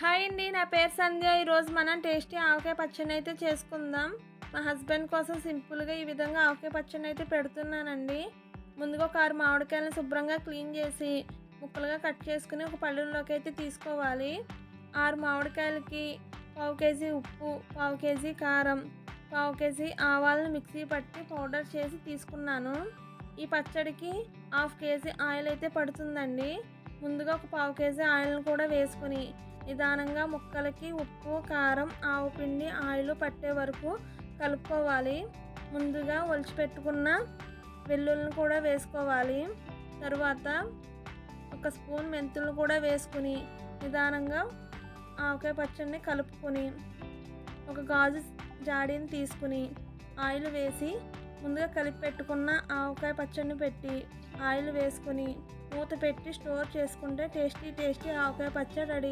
Hi అండి నా పేరు సంధ్య. ఈరోజు మనం టేస్టీ ఆవకాయ పచ్చడి అయితే చేసుకుందాం. మా హస్బెండ్ కోసం సింపుల్గా ఈ విధంగా ఆవకాయ పచ్చడి అయితే పెడుతున్నానండి. ముందుగా ఒక ఆరు మామిడికాయలను శుభ్రంగా క్లీన్ చేసి ముక్కలుగా కట్ చేసుకుని ఒక పళ్ళులోకి అయితే తీసుకోవాలి. ఆరు మామిడికాయలకి పావు కేజీ ఉప్పు పావు కేజీ కారం పావు కేజీ ఆవాలను మిక్సీ పట్టి పౌడర్ చేసి తీసుకున్నాను. ఈ పచ్చడికి హాఫ్ కేజీ ఆయిల్ అయితే పడుతుందండి. ముందుగా ఒక పావు కేజీ ఆయిల్ని కూడా వేసుకుని నిదానంగా ముక్కలకి ఉప్పు కారం ఆవు పిండి ఆయిల్ పట్టే వరకు కలుపుకోవాలి. ముందుగా ఒలిచిపెట్టుకున్న వెల్లుల్ని కూడా వేసుకోవాలి. తర్వాత ఒక స్పూన్ మెంతులు కూడా వేసుకుని నిదానంగా ఆవకాయ పచ్చడిని కలుపుకొని ఒక గాజు జాడీని తీసుకుని ఆయిల్ వేసి ముందుగా కలిపి పెట్టుకున్న ఆవకాయ పచ్చడిని పెట్టి ఆయిల్ వేసుకుని మూత పెట్టి స్టోర్ చేసుకుంటే టేస్టీ టేస్టీ ఆవకాయ పచ్చడి రెడీ.